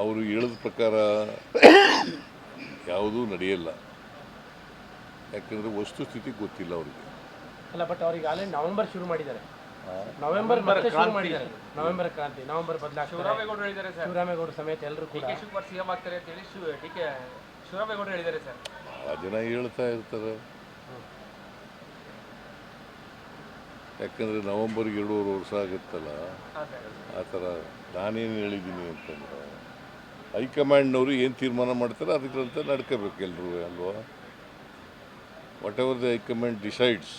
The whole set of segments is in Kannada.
ಅವರು ಹೇಳಿದ ಪ್ರಕಾರ ಯಾವುದೂ ನಡೆಯಲ್ಲ. ಯಾಕಂದರೆ ವಸ್ತುಸ್ಥಿತಿ ಗೊತ್ತಿಲ್ಲ ಅವರಿಗೆ. ಅಲ್ಲ ಬಟ್ ಅವ್ರಿಗೆ ಆಲ್ರೆಡಿ ನವೆಂಬರ್ ಶುರು ಮಾಡಿದ್ದಾರೆ. ನವೆಂಬರ್ ಮತ್ತೆ ಶುರು ಮಾಡಿದ್ದಾರೆ. ನವೆಂಬರ್ ಕ್ರಾಂತಿ ನವೆಂಬರ್ ಬದಲಾಗ್ತಾರೆ. ಶಿವರಾಮೇಗೌಡರು ಹೇಳಿದ್ದಾರೆ ಸರ್. ಶಿವರಾಮೇಗೌಡ ಸಮೇತ ಎಲ್ಲರೂ ಕೂಡ. ಶಿವಕುಮಾರ್ ಸಿಎಂ ಆಗ್ತಾರೆ ಅಂತ ಹೇಳಿ ಶಿವ ಡಿ ಕೆ ಶಿವರಾಮೇಗೌಡರು ಹೇಳಿದ್ದಾರೆ ಸರ್. ಆ ಜನ ಹೇಳ್ತಾ ಇರ್ತಾರೆ. ಯಾಕಂದರೆ ನವಂಬರ್ಗೆ ಎರಡೂವರೆ ವರ್ಷ ಆಗುತ್ತಲ್ಲ? ಆ ಥರ ನಾನೇನು ಹೇಳಿದ್ದೀನಿ ಅಂತಂದ್ರೆ ಹೈಕಮಾಂಡ್ನವರು ಏನು ತೀರ್ಮಾನ ಮಾಡ್ತಾರೆ ಅದಕ್ಕಂತ ನಡ್ಕೋಬೇಕು ಎಲ್ಲರೂ ಅಲ್ವಾ? Whatever the high command decides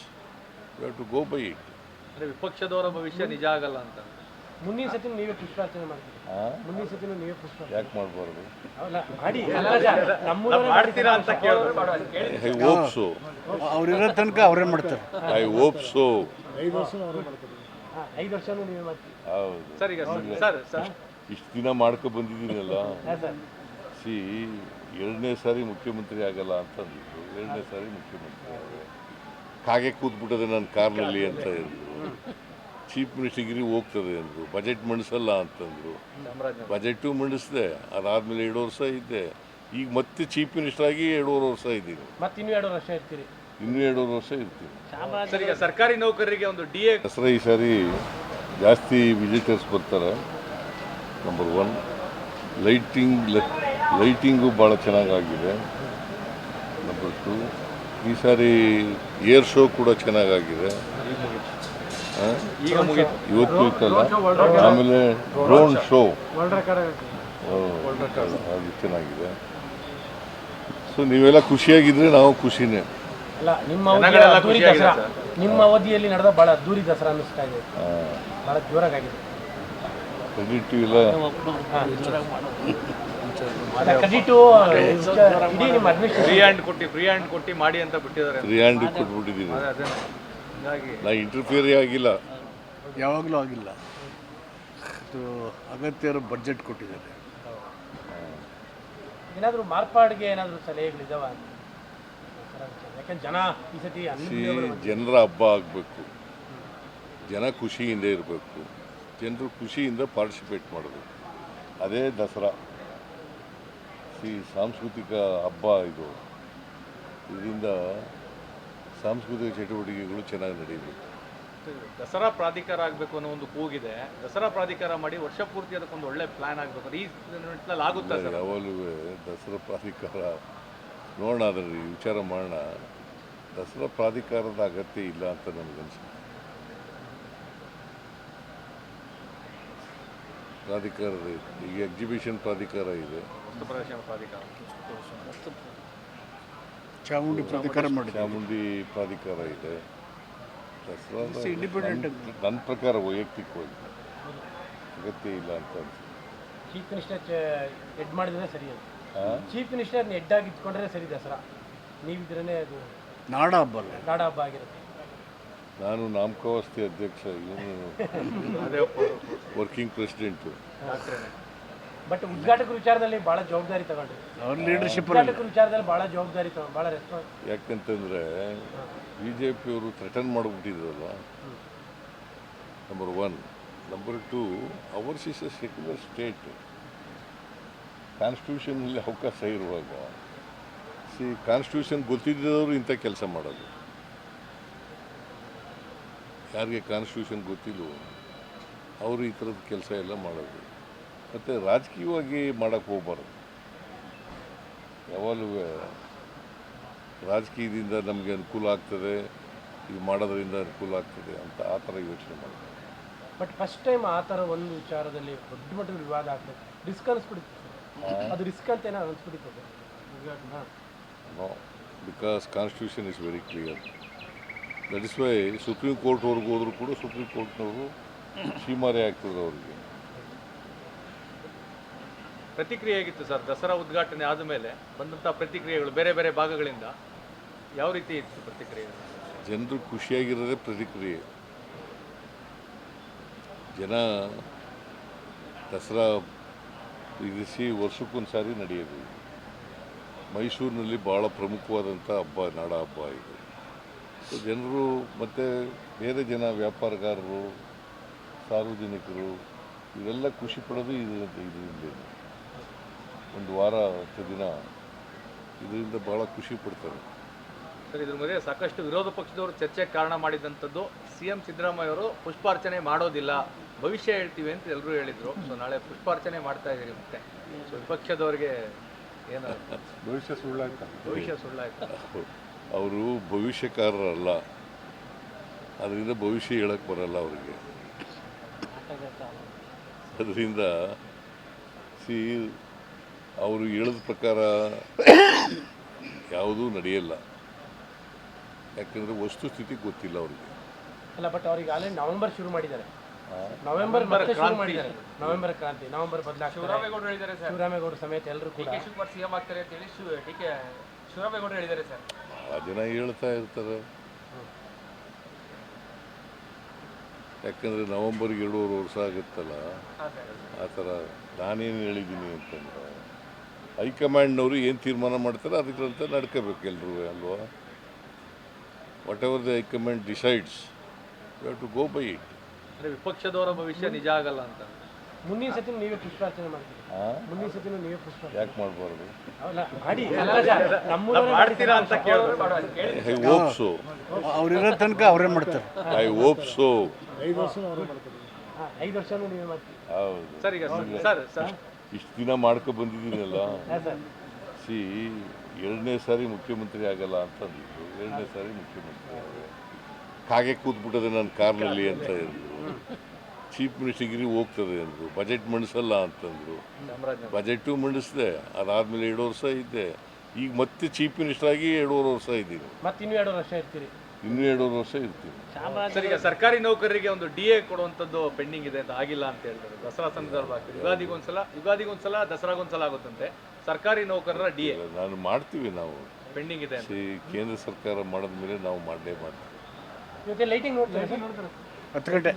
you have to go by it ಅಂದ್ರೆ ವಿಪಕ್ಷದವರ ಭವಿಷ್ಯ ನಿಜ ಆಗಲ್ಲ ಅಂತ. ಮುಂದಿನ ಸತಿ ನೀವೇ ಪುಷ್ಪಾರ್ಚನೆ ಮಾಡ್ತೀರಿ. ಮುಂದಿನ ಸತಿ ನೀವೇ ಪುಷ್ಪಾರ್ಚನೆ ಯಾಕೆ ಮಾಡಬಾರ್ದು? ಅಲ್ಲ ಮಾಡಿ. ಮಾಡ್ತೀರಾ ಅಂತ ಕೇಳಿದ್ರು ಐ ಹೋಪ್ ಸೊ ಅವ್ರಿರೋ ತನಕ ಅವರೇ ಮಾಡ್ತಾರೆ. ಐ ಹೋಪ್ ಸೊ ಹಾ, ಐದು ವರ್ಷನೂ ನೀವೇ ಮಾಡ್ತೀರಿ. ಹೌದು. ಸರ್ ಈಗ ಸರ್ ಸರ್. ಇಷ್ಟು ದಿನ ಮಾಡ್ಕೊ ಬಂದಿದ್ದೀನಲ್ಲ? ಸಿ ಎರಡನೇ ಸಾರಿ ಮುಖ್ಯಮಂತ್ರಿ ಆಗಲ್ಲ ಅಂತಂದಿದ್ರು ಎರಡನೇ ಸಾರಿ ಮುಖ್ಯಮಂತ್ರಿ ಆದೆ ಕಾಗೆ ಕೂತ್ಬಿಟ್ಟದೆ ನನ್ನ ಕಾರ್ನಲ್ಲಿ ಅಂತ ಹೇಳಿದ್ರು ಚೀಫ್ ಮಿನಿಸ್ಟರ್ಗಿರಿ ಹೋಗ್ತದೆ ಅಂದರು ಬಜೆಟ್ ಮಂಡಿಸಲ್ಲ ಅಂತಂದರು. ಬಜೆಟು ಮಂಡಿಸಿದೆ. ಅದಾದಮೇಲೆ ಎರಡು ವರ್ಷ ಇದ್ದೆ. ಈಗ ಮತ್ತೆ ಚೀಫ್ ಮಿನಿಸ್ಟರ್ ಆಗಿ ಎರಡೂವರೆ ವರ್ಷ ಇದ್ದೀನಿ. ಮತ್ತೆ ಇನ್ನೂ ಎರಡು ವರ್ಷ ಇರ್ತೀರಿ. ಇನ್ನೂ ಎರಡೂವರೆ ವರ್ಷ ಇರ್ತೀನಿ. ಸರ್ ಈಗ ಸರ್ಕಾರಿ ನೌಕರರಿಗೆ ಒಂದು ಡಿ ಎ ಈ ಸಾರಿ ಜಾಸ್ತಿ ವಿಸಿಟರ್ಸ್ ಬರ್ತಾರೆ. ನಂಬರ್ ಒನ್ ಲೈಟಿಂಗ್ ಲೈಟಿಂಗು ಭಾಳ ಚೆನ್ನಾಗಾಗಿದೆ. ನಂಬರ್ ಟು ಈ ಸಾರಿ ಏರ್ ಶೋ ಕೂಡ ಚೆನ್ನಾಗಾಗಿದೆ. ಇವತ್ತು ಇತ್ತಲ್ಲ? ಆಮೇಲೆ ಡ್ರೋನ್ ಶೋ ಅದು ಚೆನ್ನಾಗಿದೆ. ಸೊ ನೀವೆಲ್ಲ ಖುಷಿಯಾಗಿದ್ರೆ ನಾವು ಖುಷಿನೇ. ಅಲ್ಲ ನಿಮ್ಮ ನಿಮ್ಮ ಅವಧಿಯಲ್ಲಿ ನಡೆದ ಬಹಳ ಅದ್ದೂರಿ ದಸರಾ ಅನ್ನಿಸ್ತಾ ಇದೆ. ಬಹಳ ಜೋರಾಗಿದೆ ಕ್ರೆಡಿಟ್ ಇಲ್ಲ ಫ್ರೀ ಹ್ಯಾಂಡ್ ಕೊಟ್ಟು ಫ್ರೀ ಹ್ಯಾಂಡ್ ಕೊಟ್ಟು ಮಾಡಿ ಅಂತ ಬಿಟ್ಟಿದ್ದಾರೆ. ರಿಯಾಂಡ್ ಕೊಟ್ಬಿಟ್ಟಿದ್ದೀನಿ ಅದೇ ಅದೇ. ಹೀಗಾಗಿ ನಾ ಇಂಟರ್ಫಿಯರೇ ಆಗಿಲ್ಲ. ಯಾವಾಗಲೂ ಆಗಿಲ್ಲ. ಇದು ಅಗತ್ಯ ಬಜೆಟ್ ಬಡ್ಜೆಟ್ ಕೊಟ್ಟಿದ್ದಾರೆ ಏನಾದರೂ ಮಾರ್ಪಾಡಿಗೆ ಏನಾದರೂ ಸಲಹೆಗಳಿದ್ದಾವ ಯಾಕಂದ್ರೆ ಜನ ಈ ಸತಿ ಜನರ ಹಬ್ಬ ಆಗಬೇಕು. ಜನ ಖುಷಿಯಿಂದ ಇರಬೇಕು. ಜನರು ಖುಷಿಯಿಂದ ಪಾರ್ಟಿಸಿಪೇಟ್ ಮಾಡೋದು. ಅದೇ ದಸರಾ. ಈ ಸಾಂಸ್ಕೃತಿಕ ಹಬ್ಬ ಇದು. ಇದರಿಂದ ಸಾಂಸ್ಕೃತಿಕ ಚಟುವಟಿಕೆಗಳು ಚೆನ್ನಾಗಿ ನಡೀಬೇಕು. ದಸರಾ ಪ್ರಾಧಿಕಾರ ಆಗಬೇಕು ಅನ್ನೋ ಒಂದು ಕೂಗಿದೆ. ದಸರಾ ಪ್ರಾಧಿಕಾರ ಮಾಡಿ ವರ್ಷ ಪೂರ್ತಿ ಅದಕ್ಕೊಂದು ಒಳ್ಳೆ ಪ್ಲಾನ್ ಆಗಬೇಕು. ಈ ನಿಟ್ಟಿನಲ್ಲಿ ಆಗುತ್ತಾ ಸರ್? ದಸರಾ ಪ್ರಾಧಿಕಾರ ನೋಡೋಣ ಅದರಲ್ಲಿ ವಿಚಾರ ಮಾಡೋಣ. ದಸರಾ ಪ್ರಾಧಿಕಾರದ ಅಗತ್ಯ ಇಲ್ಲ ಅಂತ ನನಗನ್ಸುತ್ತೆ ಪ್ರಾಧಿಕಾರದ ಈಗ ಎಕ್ಸಿಬಿಷನ್ ಪ್ರಾಧಿಕಾರ ಇದೆ. ಚಾಮುಂಡಿ ಪ್ರಾಧಿಕಾರ ಮಾಡಿದ್ದಾರೆ ಚಾಮುಂಡಿ ಪ್ರಾಧಿಕಾರ ಇದೆ. ಇಂಡಿಪೆಂಡೆಂಟ್ ನನ್ನ ಪ್ರಕಾರ ವೈಯಕ್ತಿಕವಾಗಿ ಅಗತ್ಯ ಇಲ್ಲ ಅಂತ ಅನ್ಸುತ್ತೆ. ಚೀಫ್ ಮಿನಿಸ್ಟರ್ ಎಡ್ ಮಾಡಿದ್ರೆ ಸರಿ? ಚೀಫ್ ಮಿನಿಸ್ಟರ್ ಹೆಡ್ ಆಗಿ ಇಟ್ಕೊಂಡ್ರೆ ಸರಿ ದಸರಾ. ನೀವಿದ್ರೇ ಅದು ನಾಡ ಹಬ್ಬ ನಾಡ ಹಬ್ಬ ಆಗಿರುತ್ತೆ. ನಾನು ನಾಮಕಾವಸ್ತಿ ಅಧ್ಯಕ್ಷ ಇವನು ಅದೇ ವರ್ಕಿಂಗ್ ಪ್ರೆಸಿಡೆಂಟು ಬಟ್ ಉದ್ಘಾಟಕ ವಿಚಾರದಲ್ಲಿ ಬಹಳ ಜವಾಬ್ದಾರಿ ತಗೊಂಡ್ರಿ. ಅವ್ರ ಲೀಡರ್ಶಿಪ್ ಉದ್ಘಾಟಕ ವಿಚಾರದಲ್ಲಿ ಬಹಳ ಜವಾಬ್ದಾರಿ ತಗೊಂಡು ಬಹಳ ರೆಸ್ಪಾನ್ಸ್ ಯಾಕಂತಂದರೆ ಬಿ ಜೆ ಪಿಯವರು threaten ಮಾಡಿಬಿಟ್ಟಿದ್ರಲ್ಲ number one number two ours is a secular state ಕಾನ್ಸ್ಟಿಟ್ಯೂಷನಲ್ಲಿ ಅವಕಾಶ ಇರುವಾಗ ಸಿ ಕಾನ್ಸ್ಟಿಟ್ಯೂಷನ್ ಗೊತ್ತಿದ್ದವರು ಇಂಥ ಕೆಲಸ ಮಾಡೋದು. ಯಾರಿಗೆ ಕಾನ್ಸ್ಟಿಟ್ಯೂಷನ್ ಗೊತ್ತಿಲ್ಲವೋ ಅವರು ಈ ಥರದ ಕೆಲಸ ಎಲ್ಲ ಮಾಡೋದು. ಮತ್ತು ರಾಜಕೀಯವಾಗಿ ಮಾಡೋಕ್ಕೆ ಹೋಗ್ಬಾರ್ದು. ಯಾವಾಗಲೂ ರಾಜಕೀಯದಿಂದ ನಮಗೆ ಅನುಕೂಲ ಆಗ್ತದೆ ಇದು ಮಾಡೋದರಿಂದ ಅನುಕೂಲ ಆಗ್ತದೆ ಅಂತ ಆ ಥರ ಯೋಚನೆ ಮಾಡ್ತಾರೆ ಬಟ್ ಫಸ್ಟ್ ಟೈಮ್ ಆ ಥರ ಒಂದು ವಿಚಾರದಲ್ಲಿ ದೊಡ್ಡ ಮಟ್ಟದ ವಿವಾದ ಆಗ್ತದೆ. ರಿಸ್ಕ್ ಅನಿಸ್ಬಿಡುತ್ತೆ ಅದು ರಿಸ್ಕ್ ಅಂತ ಏನೋ ಅನಿಸ್ಬಿಡುತ್ತೆ no because constitution is very clear that is why supreme ಕೋರ್ಟ್ವರೆಗೂ ಹೋದರೂ ಕೂಡ ಸುಪ್ರೀಂ ಕೋರ್ಟ್ನವರು ಸೀಮಾರೆ ಆಗ್ತದೆ ಅವರಿಗೆ. ಪ್ರತಿಕ್ರಿಯೆ ಆಗಿತ್ತು ಸರ್? ದಸರಾ ಉದ್ಘಾಟನೆ ಆದ ಮೇಲೆ ಬಂದಂಥ ಪ್ರತಿಕ್ರಿಯೆಗಳು ಬೇರೆ ಬೇರೆ ಭಾಗಗಳಿಂದ ಯಾವ ರೀತಿ ಇತ್ತು ಪ್ರತಿಕ್ರಿಯೆ? ಜನರು ಖುಷಿಯಾಗಿರೋದೇ ಪ್ರತಿಕ್ರಿಯೆ. ಜನ ದಸರಾ ಇರಿಸಿ ವರ್ಷಕ್ಕೊಂದು ಸಾರಿ ನಡೆಯೋದು. ಮೈಸೂರಿನಲ್ಲಿ ಭಾಳ ಪ್ರಮುಖವಾದಂಥ ಹಬ್ಬ ನಾಡ ಹಬ್ಬ ಇದು. ಜನರು ಮತ್ತು ಬೇರೆ ಜನ ವ್ಯಾಪಾರಗಾರರು ಸಾರ್ವಜನಿಕರು ಇವೆಲ್ಲ ಖುಷಿ ಪಡೋದು ಇದು ಇದರಿಂದ ಒಂದು ವಾರ ಹತ್ತು ದಿನ ಇದರಿಂದ ಭಾಳ ಖುಷಿ ಪಡ್ತಾರೆ. ಸರ್ ಇದ್ರ ಮೇಲೆ ಸಾಕಷ್ಟು ವಿರೋಧ ಪಕ್ಷದವರು ಚರ್ಚೆಗೆ ಕಾರಣ ಮಾಡಿದಂಥದ್ದು ಸಿ ಎಂ ಸಿದ್ದರಾಮಯ್ಯ ಅವರು ಪುಷ್ಪಾರ್ಚನೆ ಮಾಡೋದಿಲ್ಲ ಭವಿಷ್ಯ ಹೇಳ್ತೀವಿ ಅಂತ ಎಲ್ಲರೂ ಹೇಳಿದರು. ಸೊ ನಾಳೆ ಪುಷ್ಪಾರ್ಚನೆ ಮಾಡ್ತಾ ಇದ್ದೀರಿ ಮತ್ತೆ. ಸೊ ವಿಪಕ್ಷದವ್ರಿಗೆ ಏನು? ಭವಿಷ್ಯ ಸುಳ್ಳಾಯ್ತಾ? ಭವಿಷ್ಯ ಸುಳ್ಳಾಯ್ತು? ಅವರು ಭವಿಷ್ಯಕಾರರಲ್ಲ. ಅದರಿಂದ ಭವಿಷ್ಯ ಹೇಳಕ್ಕೆ ಬರಲ್ಲ ಅವರಿಗೆ. ಅದರಿಂದ ಸಿ ಅವರು ಹೇಳಿದ ಪ್ರಕಾರ ಯಾವುದೂ ನಡೆಯಲ್ಲ. ಯಾಕಂದರೆ ವಸ್ತುಸ್ಥಿತಿ ಗೊತ್ತಿಲ್ಲ ಅವ್ರಿಗೆ. ಅಲ್ಲ ಬಟ್ ಅವ್ರಿಗೆ ಆಲ್ರೆಡಿ ನವೆಂಬರ್ ಶುರು ಮಾಡಿದ್ದಾರೆ. ನವೆಂಬರ್ ಮತ್ತೆ ಶುರು ಮಾಡಿದ್ದಾರೆ. ನವೆಂಬರ್ ಕ್ರಾಂತಿ ನವೆಂಬರ್ ಬದಲಾಗ್ತಾರೆ. ಶಿವರಾಮೇಗೌಡರು ಹೇಳಿದ್ದಾರೆ ಸರ್. ಶಿವರಾಮೇಗೌಡರು ಸಮೇತ ಎಲ್ಲರೂ ಕೂಡ. ಶಿವಕುಮಾರ್ ಸಿಎಂ ಆಗ್ತಾರೆ ಅಂತ ಹೇಳಿ ಶಿವ ಡಿ ಕೆ ಶಿವರಾಮೇಗೌಡರು ಹೇಳಿದ್ದಾರೆ ಸರ್. ಜನ ಹೇಳ್ತಾ ಇರ್ತಾರೆ. ಯಾಕಂದರೆ ನವಂಬರ್ಗೆ ಎರಡೂವರೆ ವರ್ಷ ಆಗುತ್ತಲ್ಲ? ಆ ಥರ ನಾನೇನು ಹೇಳಿದ್ದೀನಿ ಅಂತಂದ್ರೆ, ಹೈಕಮಾಂಡ್ನವರು ಏನು ತೀರ್ಮಾನ ಮಾಡ್ತಾರೆ ಅದಕ್ಕಂತ ನಡ್ಕೋಬೇಕು ಎಲ್ಲರೂ ಅಲ್ವಾ? Whatever the high command decides you have to go by it ವಿಪಕ್ಷದವರ ಭವಿಷ್ಯ ನಿಜ ಆಗಲ್ಲ ಅಂತ. ಮುಂದಿನ ಸತಿ ನೀವೇ ಪುಷ್ಪಾರ್ಚನೆ ಮಾಡ್ತೀರಿ. ಮುಂದಿನ ಸತಿ ನೀವೇ ಪುಷ್ಪಾರ್ಚನೆ. ಯಾಕೆ ಮಾಡಬಾರ್ದು? ಅಲ್ಲ ಮಾಡಿ ನಮ್ಮೂರವರೇ ಮಾಡ್ತೀರಾ ಅಂತ ಕೇಳಿದ್ರು ಐ ಹೋಪ್ ಸೊ ಅವ್ರಿರೋ ತನಕ ಅವರೇ ಮಾಡ್ತಾರೆ. ಐ ಹೋಪ್ ಅವರೇ ಮಾಡ್ತಾರೆ. ಐದು ವರ್ಷನೂ ನೀವೇ ಮಾಡ್ತೀರಿ. ಹೌದು. ಸರ್ ಈಗ ಸರ್. ಸರ್ ಇಷ್ಟು ದಿನ ಮಾಡ್ಕೊ ಬಂದಿದ್ದೀನಲ್ಲ? ಹಾಂ ಸರ್. ಸಿ ಎರಡನೇ ಸಾರಿ ಮುಖ್ಯಮಂತ್ರಿ ಆಗಲ್ಲ ಅಂತ ಅಂದಿದ್ರು ಎರಡನೇ ಸಾರಿ ಮುಖ್ಯಮಂತ್ರಿ ಆಗಲ್ಲ ಕಾಗೆ ಕೂತ್ಬಿಟ್ಟದೆ ನನ್ನ ಕಾರ್ನಲ್ಲಿ ಅಂತ ಹೇಳಿದ್ರು ಚೀಫ್ ಮಿನಿಸ್ಟರ್ಗಿರಿ ಹೋಗ್ತದೆ ಅಂದರು. ಬಜೆಟ್ ಮಂಡಿಸಲ್ಲ ಅಂತಂದರು. ಬಜೆಟು ಮಂಡಿಸಿದೆ. ಅದಾದಮೇಲೆ ಎರಡು ವರ್ಷ ಇದ್ದೆ ಈಗ ಮತ್ತೆ ಚೀಫ್ ಮಿನಿಸ್ಟರ್ ಆಗಿ ಎರಡೂವರೆ ವರ್ಷ ಇದ್ದೀನಿ. ಮತ್ತೆ ಇನ್ನೂ ಎರಡು ವರ್ಷ ಇರ್ತೀರಿ. ಇನ್ನೂ ಎರಡೂವರೆ ವರ್ಷ ಇರ್ತೀನಿ. ಸರ್ ಈಗ ಸರ್ಕಾರಿ ನೌಕರರಿಗೆ ಒಂದು ಡಿ ಎ ಕೊಡುವಂಥದ್ದು ಪೆಂಡಿಂಗ್ ಇದೆ ಅಂತ ಆಗಿಲ್ಲ ಅಂತ ಹೇಳ್ತಾರೆ ದಸರಾ ಸಂದರ್ಭ ಆಗ್ತದೆ. ಯುಗಾದಿಗೊಂದ್ಸಲ ಯುಗಾದಿಗೊಂದ್ಸಲ ದಸರಾಗೊಂದ್ಸಲ ಆಗುತ್ತಂತೆ. ಸರ್ಕಾರಿ ನೌಕರರ ಡಿ ಎ ನಾನು ಮಾಡ್ತೀವಿ ನಾವು. ಪೆಂಡಿಂಗ್ ಇದೆ ಕೇಂದ್ರ ಸರ್ಕಾರ ಮಾಡಿದ ಮೇಲೆ ನಾವು ಮಾಡಲೇ ಮಾಡ್ತೀವಿ ಲೈಟಿಂಗ್ ನೋಡ್ತೀರಾ. ಹತ್ತು ಗಂಟೆ.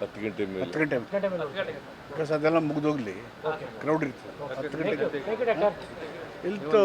ಹತ್ತು ಗಂಟೆ ಮೇಲೆ. ಹತ್ತು ಗಂಟೆ ಗಂಟೆ ಮೇಲೆ ನೋಡ್ತೀರಾ? ಬಿಕಾಸ್ ಅದೆಲ್ಲ ಮುಗಿದೋಗ್ಲಿ. ಕ್ರೌಡ್ ಇರ್ತದೆ. ಹತ್ತು ಗಂಟೆಗೆ. ಇಲ್ತು.